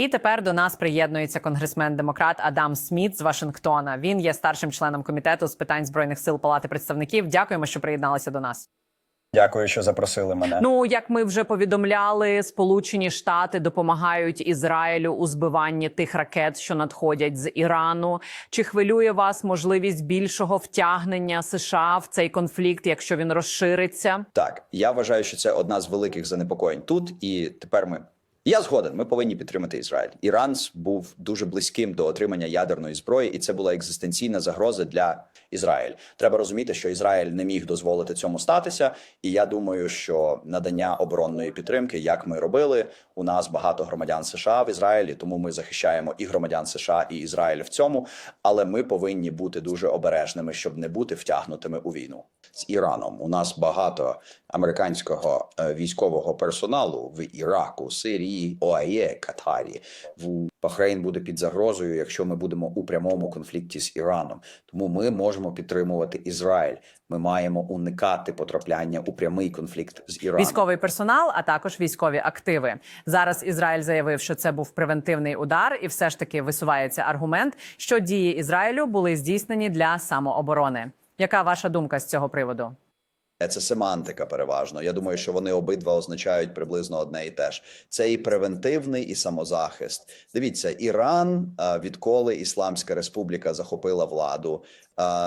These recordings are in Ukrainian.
І тепер до нас приєднується конгресмен-демократ Адам Сміт з Вашингтона. Він є старшим членом комітету з питань збройних сил Палати представників. Дякуємо, що приєдналися до нас. Дякую, що запросили мене. Ну як ми вже повідомляли, Сполучені Штати допомагають Ізраїлю у збиванні тих ракет, що надходять з Ірану. Чи хвилює вас можливість більшого втягнення США в цей конфлікт, якщо він розшириться? Так, я вважаю, що це одна з великих занепокоєнь тут. І тепер ми. Я згоден, ми повинні підтримати Ізраїль. Іран був дуже близьким до отримання ядерної зброї, і це була екзистенційна загроза для Ізраїль. Треба розуміти, що Ізраїль не міг дозволити цьому статися. І я думаю, що надання оборонної підтримки, як ми робили, у нас багато громадян США в Ізраїлі, тому ми захищаємо і громадян США, і Ізраїль в цьому. Але ми повинні бути дуже обережними, щоб не бути втягнутими у війну з Іраном. У нас багато американського е, військового персоналу в Іраку, Сирії, ОАЄ, Катарі. В Бахрейн буде під загрозою, якщо ми будемо у прямому конфлікті з Іраном. Тому ми можемо підтримувати Ізраїль. Ми маємо уникати потрапляння у прямий конфлікт з Іраном. Військовий персонал, а також військові активи. Зараз Ізраїль заявив, що це був превентивний удар, і все ж таки висувається аргумент, що дії Ізраїлю були здійснені для самооборони. Яка ваша думка з цього приводу? Це семантика переважно. Я думаю, що вони обидва означають приблизно одне і те ж. Це і превентивний, і самозахист. Дивіться, Іран, відколи Ісламська Республіка захопила владу,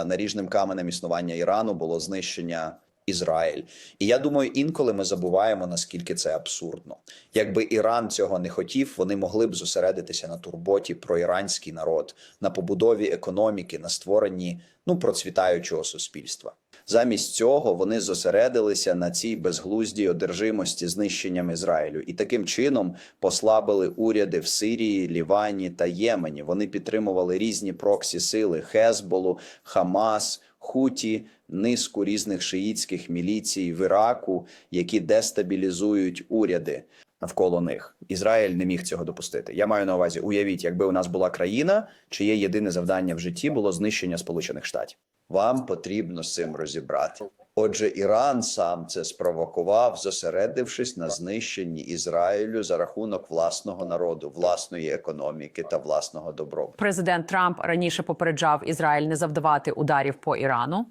наріжним каменем існування Ірану було знищення. Ізраїль, і я думаю, інколи ми забуваємо наскільки це абсурдно. Якби Іран цього не хотів, вони могли б зосередитися на турботі про іранський народ, на побудові економіки, на створенні ну процвітаючого суспільства. Замість цього вони зосередилися на цій безглуздій одержимості знищенням Ізраїлю і таким чином послабили уряди в Сирії, Лівані та Ємені. Вони підтримували різні проксі сили Хезболу, Хамас, Хуті, низку різних шиїцьких міліцій в Іраку, які дестабілізують уряди навколо них. Ізраїль не міг цього допустити. Я маю на увазі, уявіть, якби у нас була країна, чиє єдине завдання в житті було знищення Сполучених Штатів. Вам потрібно з цим розібрати. Отже, Іран сам це спровокував, зосередившись на знищенні Ізраїлю за рахунок власного народу, власної економіки та власного добробуту. Президент Трамп раніше попереджав Ізраїль не завдавати ударів по Ірану,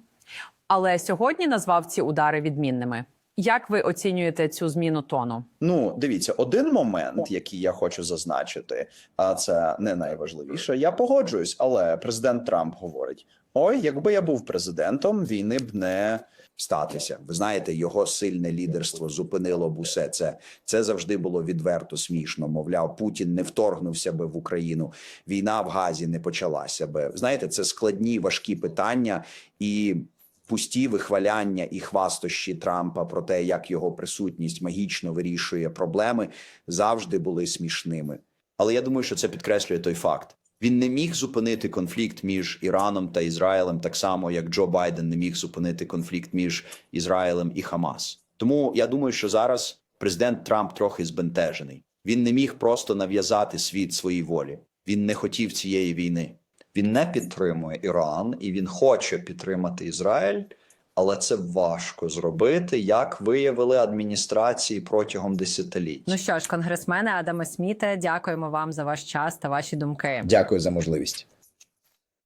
але сьогодні назвав ці удари відмінними. Як ви оцінюєте цю зміну тону? Ну, дивіться, один момент, який я хочу зазначити, а це не найважливіше. Я погоджуюсь, але президент Трамп говорить: ой, якби я був президентом, війни б не статися. Ви знаєте, його сильне лідерство зупинило б усе це. Це завжди було відверто смішно. Мовляв, Путін не вторгнувся би в Україну. Війна в Газі не почалася би. Знаєте, це складні важкі питання і. Пусті вихваляння і хвастощі Трампа про те, як його присутність магічно вирішує проблеми, завжди були смішними. Але я думаю, що це підкреслює той факт. Він не міг зупинити конфлікт між Іраном та Ізраїлем, так само як Джо Байден не міг зупинити конфлікт між Ізраїлем і Хамас. Тому я думаю, що зараз президент Трамп трохи збентежений. Він не міг просто нав'язати світ своїй волі. Він не хотів цієї війни. Він не підтримує Іран і він хоче підтримати Ізраїль, але це важко зробити, як виявили адміністрації протягом десятиліть. Ну що ж, конгресмене Адама Сміте, дякуємо вам за ваш час та ваші думки. Дякую за можливість.